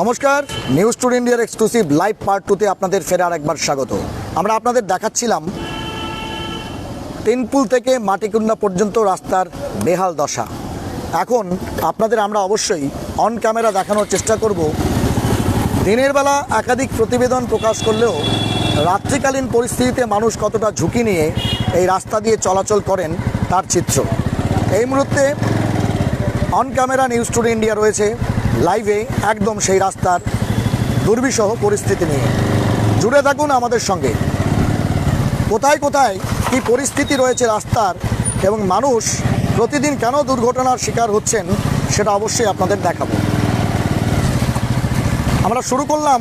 নমস্কার, নিউজ টুর ইন্ডিয়ার exclusive live part টুতে আপনাদের ফের আর একবার স্বাগত। আমরা আপনাদের দেখাচ্ছিলাম তিনপুল থেকে মাটিকুন্ডা পর্যন্ত রাস্তার বেহাল দশা। এখন আপনাদের আমরা অবশ্যই অন ক্যামেরা দেখানোর চেষ্টা করব। দিনের বেলা একাধিক প্রতিবেদন প্রকাশ করলেও রাত্রিকালীন পরিস্থিতিতে মানুষ কতটা ঝুঁকি নিয়ে এই রাস্তা দিয়ে চলাচল করেন তার চিত্র। এই মুহূর্তে on camera news today India রয়েছে। লাইভে একদম সেই রাস্তার দুর্বিষহ পরিস্থিতি নিয়ে। জুড়ে থাকুন আমাদের সঙ্গে। কোথায় কোথায় কি পরিস্থিতি রয়েছে রাস্তার এবং মানুষ প্রতিদিন কেন দুর্ঘটনার শিকার হচ্ছেন সেটা অবশ্যই আপনাদের দেখাবো। আমরা শুরু করলাম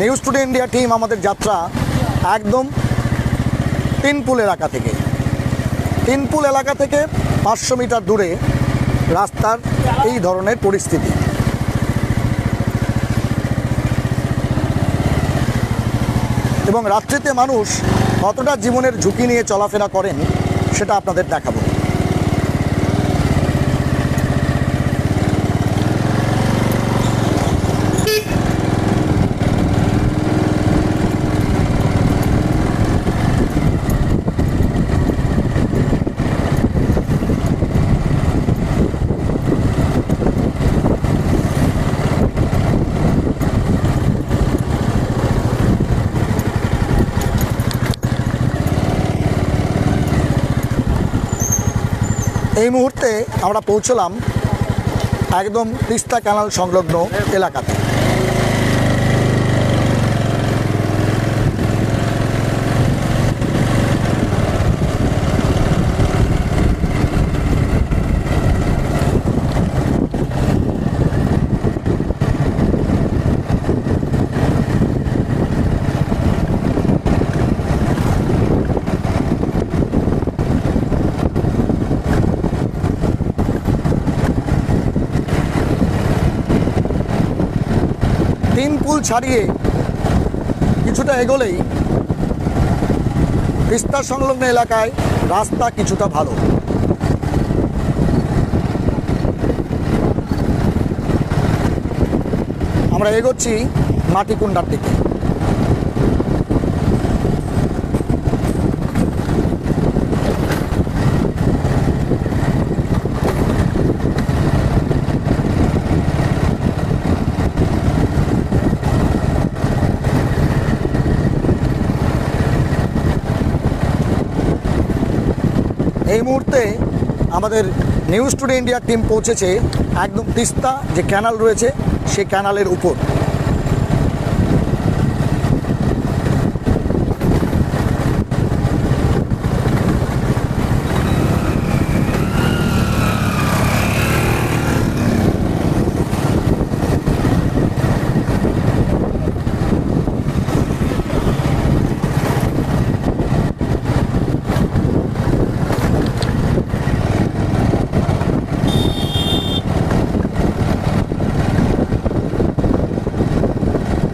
নিউজ টুডে ইন্ডিয়া টিম আমাদের যাত্রা একদম তিনপুল এলাকা থেকে। তিনপুল এলাকা থেকে পাঁচশো মিটার দূরে রাস্তার এই ধরনের পরিস্থিতি। এবং রাত্রিতে মানুষ কতটা জীবনের ঝুঁকি নিয়ে চলাফেরা করেন, সেটা আপনাদের দেখাবো। এই মুহূর্তে আমরা পৌঁছলাম একদম তিস্তা ক্যানাল সংলগ্ন এলাকাতে তিন পুল ছাড়িয়ে কিছুটা এগোলেই তিস্তা সংলগ্ন এলাকায় রাস্তা কিছুটা ভালো। আমরা এগোচ্ছি মাটিকুণ্ডার দিকে। মুহূর্তে আমাদের নিউজ টুডে ইন্ডিয়ার টিম পৌঁছেছে একদম তিস্তা যে ক্যানাল রয়েছে সেই ক্যানালের উপর।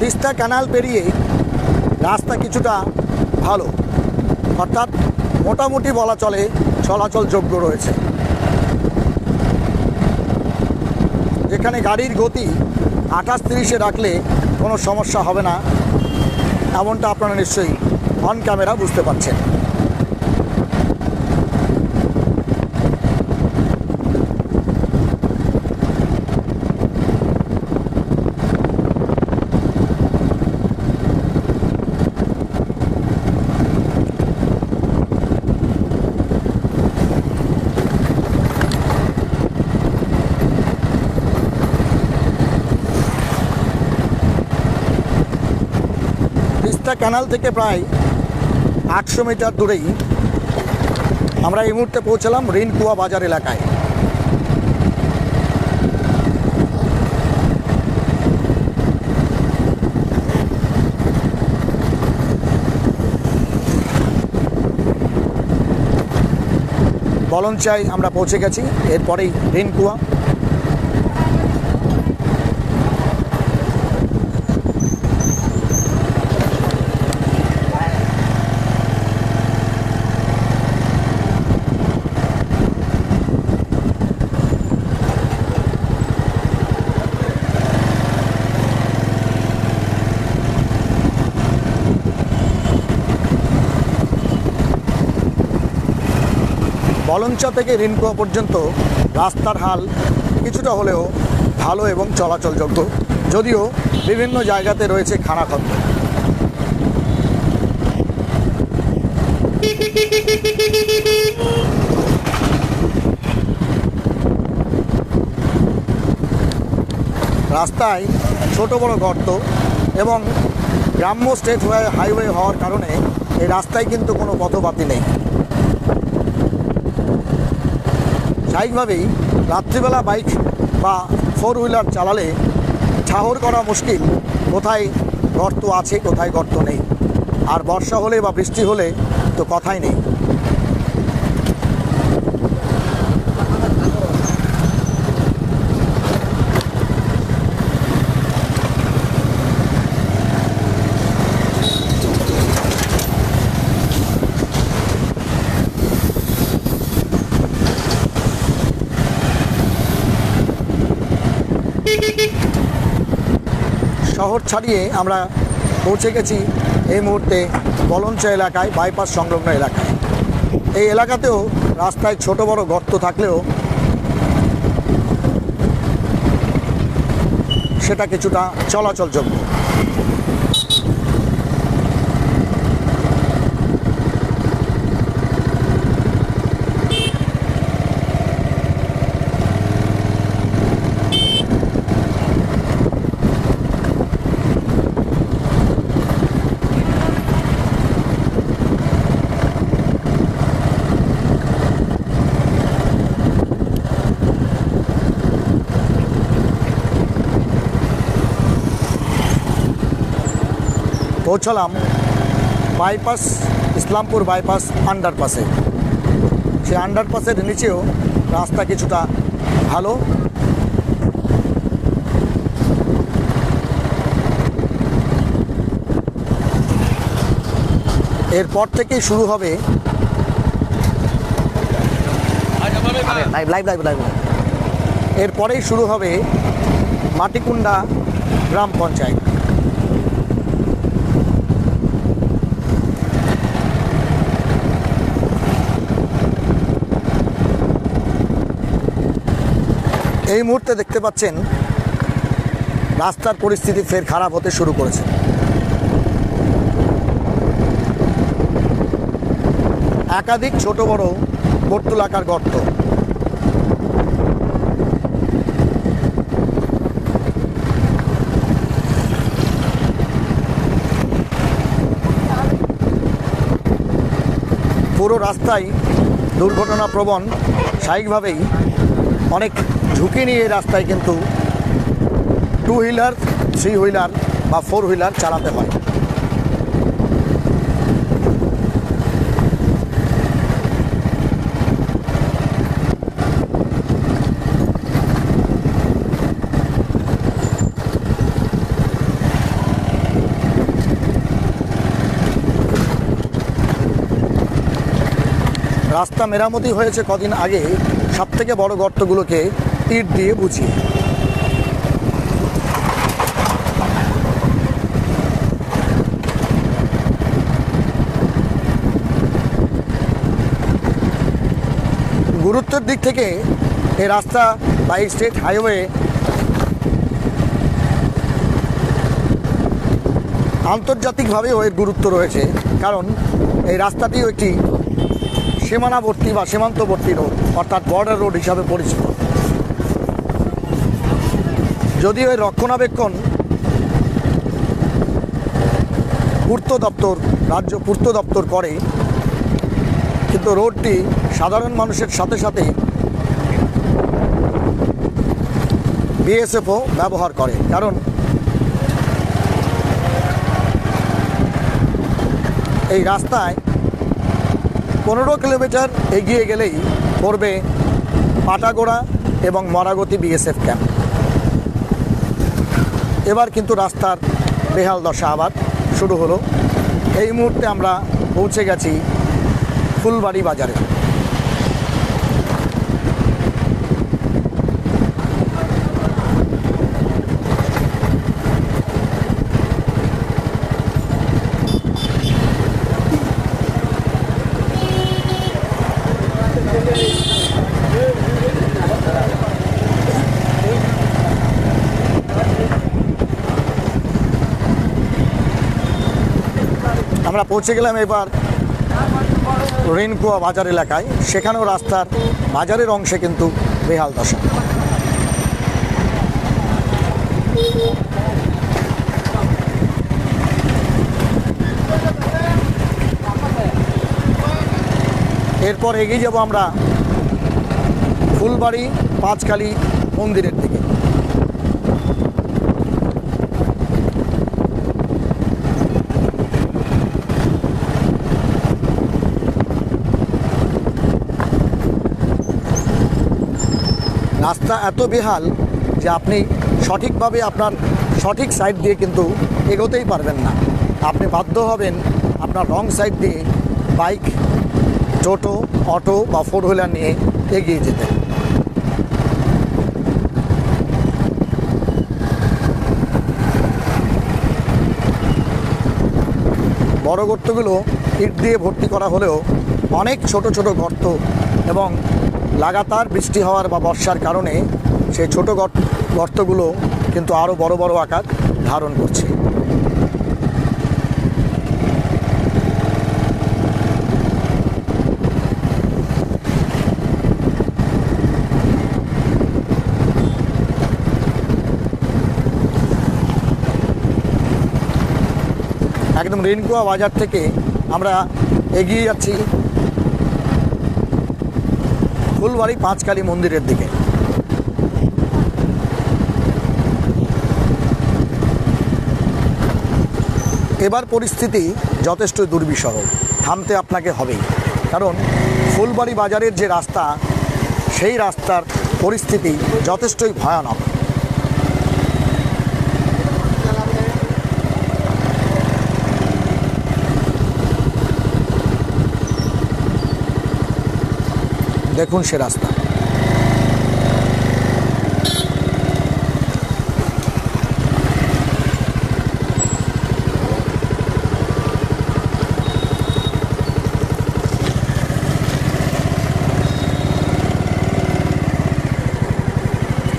তিস্তা ক্যানাল পেরিয়ে রাস্তা কিছুটা ভালো। অর্থাৎ মোটামুটি বলা চলে চলাচলযোগ্য রয়েছে। যেখানে গাড়ির গতি আঠাশ তিরিশে রাখলে কোনো সমস্যা হবে না, এমনটা আপনারা নিশ্চয়ই অন ক্যামেরা বুঝতে পারছেন তিস্তা ক্যানাল থেকে প্রায় আটশো মিটার দূরেই আমরা এই মুহূর্তে পৌঁছলাম রিনকুয়া বাজার এলাকায়। বলনচাই আমরা পৌঁছে গেছি, এরপরেই রিনকুয়া। বলঞ্চা থেকে রিনকুয়া পর্যন্ত রাস্তার হাল কিছুটা হলেও ভালো এবং চলাচলযোগ্য, যদিও বিভিন্ন জায়গাতে রয়েছে খানাখন্দ রাস্তায় ছোট বড় গর্ত এবং গ্রাম্য স্টেট হাইওয়ে হওয়ার কারণে এই রাস্তায় কিন্তু কোনো পথপাতি নেই। স্বাভাবিকভাবেই রাত্রিবেলা বাইক বা ফোর হুইলার চালালে ঠাহর করা মুশকিল। কোথায় গর্ত আছে, কোথায় গর্ত নেই। আর বর্ষা হলে বা বৃষ্টি হলে তো কথাই নেই। শহর ছাড়িয়ে আমরা পৌঁছে গেছি এই মুহূর্তে বলঞ্চা এলাকায় বাইপাস সংলগ্ন এলাকায়। এই এলাকাতেও রাস্তায় ছোট বড় গর্ত থাকলেও সেটা কিছুটা চলাচলযোগ্য। পৌঁছলাম বাইপাস, ইসলামপুর বাইপাস আন্ডারপাসে সেই আন্ডারপাসের নিচেও রাস্তা কিছুটা ভালো। এরপর থেকেই শুরু হবে এরপরেই শুরু হবে মাটিকুন্ডা গ্রাম পঞ্চায়েত। এই মুহূর্তে দেখতে পাচ্ছেন রাস্তার পরিস্থিতি ফের খারাপ হতে শুরু করেছে। একাধিক ছোট বড় বর্তুলাকার গর্ত। পুরো রাস্তায় দুর্ঘটনা প্রবণ স্বাভাবিকভাবেই অনেক ঝুঁকি নিয়ে রাস্তায় কিন্তু টু হুইলার থ্রি হুইলার বা ফোর হুইলার চালাতে হয়। রাস্তা মেরামতি হয়েছে কদিন আগে। সব থেকে বড় গর্তগুলোকে ইট দিয়ে বুঝিয়ে। গুরুত্বের দিক থেকে এই রাস্তা বা এই স্টেট হাইওয়ে আন্তর্জাতিকভাবেও এর গুরুত্ব রয়েছে, কারণ এই রাস্তাটিও একটি সীমানাবর্তী বা সীমান্তবর্তী রোড, অর্থাৎ বর্ডার রোড হিসাবে পরিচিত। যদিও এর রক্ষণাবেক্ষণ পূর্ত দপ্তর, রাজ্য পূর্ত দপ্তর করে, কিন্তু রোডটি সাধারণ মানুষের সাথে সাথে বিএসএফও ব্যবহার করে, কারণ এই রাস্তায় পনেরো কিলোমিটার এগিয়ে গেলেই পড়বে পাটাগোড়া এবং মরাগতি বিএসএফ ক্যাম্প। এবার কিন্তু রাস্তার বেহাল দশা আবার শুরু হলো। এই মুহূর্তে আমরা পৌঁছে গেছি ফুলবাড়ি বাজারে আমরা পৌঁছে গেলাম এবার রেনকুয়া বাজার এলাকায়। সেখানেও রাস্তার বাজারের অংশে কিন্তু বেহাল দশা। এরপর এগিয়ে যাব আমরা ফুলবাড়ি পাঁচকালী মন্দিরের দিকে। রাস্তা এত বেহাল যে আপনি সঠিকভাবে আপনার সঠিক সাইড দিয়ে কিন্তু এগোতেই পারবেন না। আপনি বাধ্য হবেন আপনার রং সাইড দিয়ে বাইক টোটো অটো বা ফোর হুইলার নিয়ে এগিয়ে যেতে। বড় গর্তগুলো ইট দিয়ে ভর্তি করা হলেও অনেক ছোট ছোট গর্ত এবং লাগাতার বৃষ্টি হওয়ার বা বর্ষার কারণে সেই ছোট গর্ত গর্তগুলো কিন্তু আরও বড় বড় আকার ধারণ করছে। একদম রেনকুয়া বাজার থেকে আমরা এগিয়ে যাচ্ছি। ফুলবাড়ি পাঁচকালী মন্দিরের দিকে। এবার পরিস্থিতি যথেষ্ট দুর্বিষহ। থামতে আপনাকে হবেই। কারণ ফুলবাড়ি বাজারের যে রাস্তা, সেই রাস্তার পরিস্থিতি যথেষ্টই ভয়ানক। দেখুন সে রাস্তা।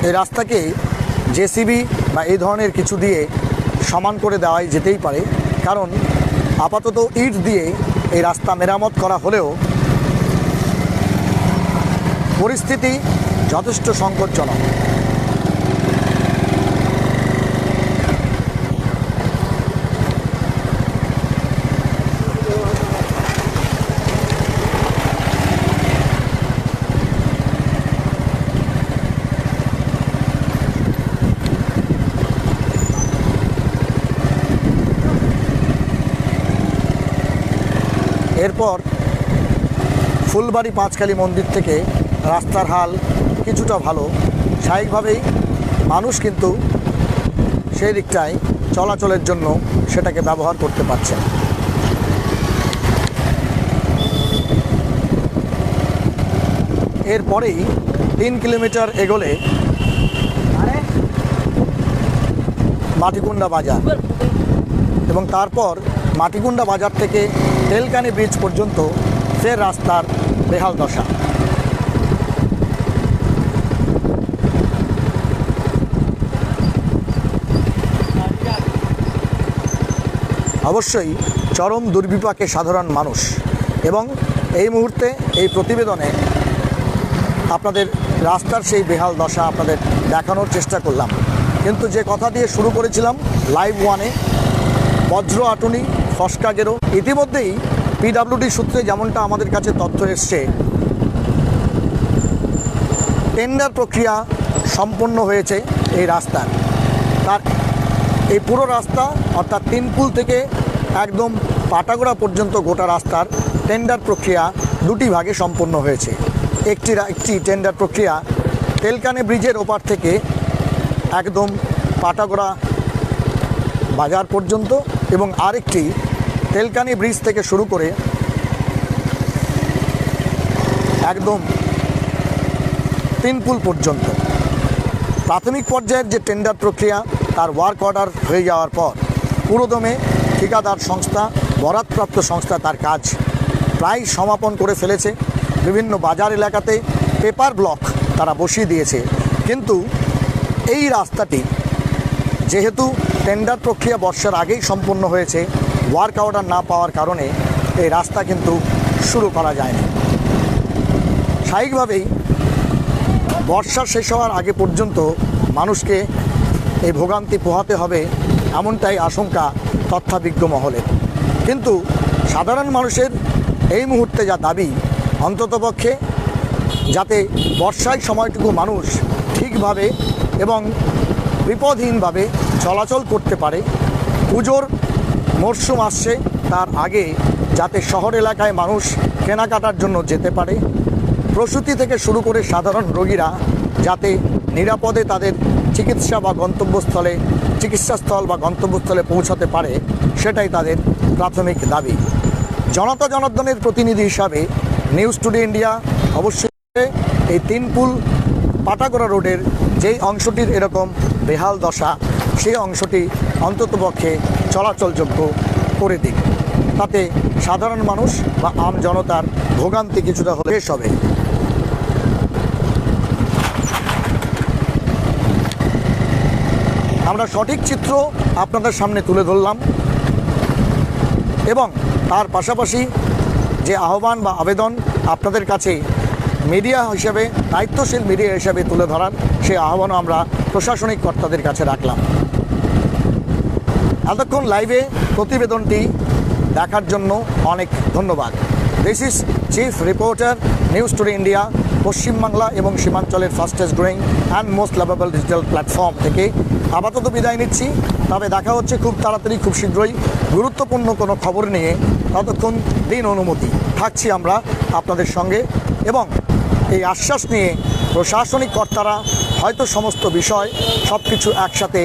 এই রাস্তাকে জেসিবি বা এই ধরনের কিছু দিয়ে সমান করে দেওয়াই যেতেই পারে, কারণ আপাতত ইট দিয়ে এই রাস্তা মেরামত করা হলেও পরিস্থিতি যথেষ্ট সংকটজনক। এরপর ফুলবাড়ি পাঁচখালি মন্দির থেকে রাস্তার হাল কিছুটা ভালো। স্বাভাবিকভাবেই মানুষ কিন্তু সেই দিকটায় চলাচলের জন্য সেটাকে ব্যবহার করতে পারছে এরপরেই তিন কিলোমিটার এগোলে মাটিকুন্ডা বাজার এবং তারপর মাটিকুন্ডা বাজার থেকে তেলকানি ব্রিজ পর্যন্ত ফের রাস্তার বেহাল দশা। অবশ্যই চরম দুর্বিপাকে সাধারণ মানুষ। এবং এই মুহূর্তে, এই প্রতিবেদনে আপনাদের রাস্তার সেই বেহাল দশা আপনাদের দেখানোর চেষ্টা করলাম। কিন্তু যে কথা দিয়ে শুরু করেছিলাম, লাইভ ওয়ানে, বজ্র আটুনি, ফসকা গেরো, ইতিমধ্যেই পিডাব্লিউডি সূত্রে যেমনটা আমাদের কাছে তথ্য এসছে, টেন্ডার প্রক্রিয়া সম্পন্ন হয়েছে এই রাস্তার। তার এই পুরো রাস্তা, অর্থাৎ তিনপুল থেকে একদম পাটাগোড়া পর্যন্ত গোটা রাস্তার টেন্ডার প্রক্রিয়া দুটি ভাগে সম্পন্ন হয়েছে। একটি একটি টেন্ডার প্রক্রিয়া তেলকানে ব্রিজের ওপার থেকে একদম পাটাগোড়া বাজার পর্যন্ত এবং আরেকটি তেলকানি ব্রিজ থেকে শুরু করে একদম তিনপুল পর্যন্ত। প্রাথমিক পর্যায়ের যে টেন্ডার প্রক্রিয়া তার ওয়ার্ক অর্ডার হয়ে যাওয়ার পর পুরোদমে ঠিকাদার সংস্থা, বরাদপ্রাপ্ত সংস্থা তার কাজ প্রায় সমাপন করে ফেলেছে। বিভিন্ন বাজার এলাকাতে পেপার ব্লক তারা বসিয়ে দিয়েছে। কিন্তু এই রাস্তাটি যেহেতু টেন্ডার প্রক্রিয়া বর্ষার আগেই সম্পূর্ণ হয়েছে ওয়ার্ক অর্ডার না পাওয়ার কারণে এই রাস্তা কিন্তু শুরু করা যায়নি। স্বাভাবিকভাবেই বর্ষা শেষ হওয়ার আগে পর্যন্ত মানুষকে এই ভোগান্তি পোহাতে হবে এমনটাই আশঙ্কা তথ্যাবিজ্ঞ মহলের। কিন্তু সাধারণ মানুষের এই মুহূর্তে যা দাবি অন্ততপক্ষে যাতে বর্ষায় সময়টুকু মানুষ ঠিকভাবে এবং বিপদহীনভাবে চলাচল করতে পারে, পুজোর মরশুম আসছে তার আগে যাতে শহর এলাকায় মানুষ কেনাকাটার জন্য যেতে পারে। প্রসূতি থেকে শুরু করে সাধারণ রোগীরা যাতে নিরাপদে তাদের চিকিৎসা বা গন্তব্যস্থলে, চিকিৎসাস্থল বা গন্তব্যস্থলে পৌঁছাতে পারে, সেটাই তাদের প্রাথমিক দাবি। জনতা জনার্দনের প্রতিনিধি হিসাবে নিউজ টুডে ইন্ডিয়া অবশ্যই এই তিন পুল পাটাগোড়া রোডের যেই অংশটির এরকম বেহাল দশা, সেই অংশটি অন্ততপক্ষে চলাচলযোগ্য করে দিক। তাতে সাধারণ মানুষ বা আম জনতার ভোগান্তি কিছুটা হলে শেষ হবে। আমরা সঠিক চিত্র আপনাদের সামনে তুলে ধরলাম। এবং তার পাশাপাশি যে আহ্বান বা আবেদন আপনাদের কাছে মিডিয়া হিসেবে, দায়িত্বশীল মিডিয়া হিসেবে তুলে ধরার সেই আহ্বানও আমরা প্রশাসনিক কর্তাদের কাছে রাখলাম। এতক্ষণ লাইভে প্রতিবেদনটি দেখার জন্য অনেক ধন্যবাদ। This is chief reporter news today India Paschimbangla এবং সীমাঞ্চলের fastest growing and most lovable digital platform থেকে আপাতত বিদায় নিচ্ছি। তবে দেখা হচ্ছে খুব তাড়াতাড়ি, খুব শীঘ্রই। গুরুত্বপূর্ণ কোনো খবর নিয়ে ততক্ষণ দিন অনুমতি। থাকছি আমরা আপনাদের সঙ্গে এবং এই আশ্বাস নিয়ে প্রশাসনিক কর্তারা হয়তো সমস্ত বিষয় সব কিছু একসাথে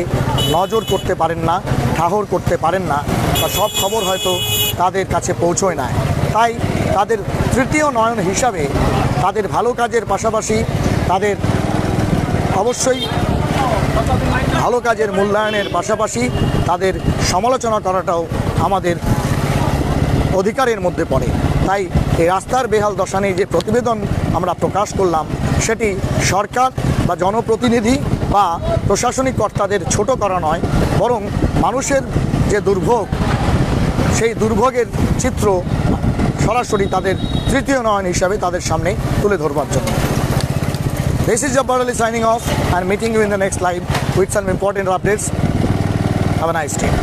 নজর করতে পারেন না, ঠাহর করতে পারেন না বা সব খবর হয়তো তাদের কাছে পৌঁছয় না। তাই তাদের তৃতীয় নয়ন হিসাবে তাদের ভালো কাজের পাশাপাশি তাদের অবশ্যই ভালো কাজের মূল্যায়নের পাশাপাশি তাদের সমালোচনা করাটাও আমাদের অধিকারের মধ্যে পড়ে। তাই এই রাস্তার বেহাল দশা যে প্রতিবেদন আমরা প্রকাশ করলাম, সেটি সরকার বা জনপ্রতিনিধি বা প্রশাসনিক কর্তাদের ছোট করা নয়, বরং মানুষের যে দুর্ভোগ, সেই দুর্ভোগের চিত্র সরাসরি তাদের তৃতীয় নয়ন হিসাবে তাদের সামনে তুলে ধরবার জন্য। This is Jabbar Ali signing off and meeting you in the next live with some important updates have a nice team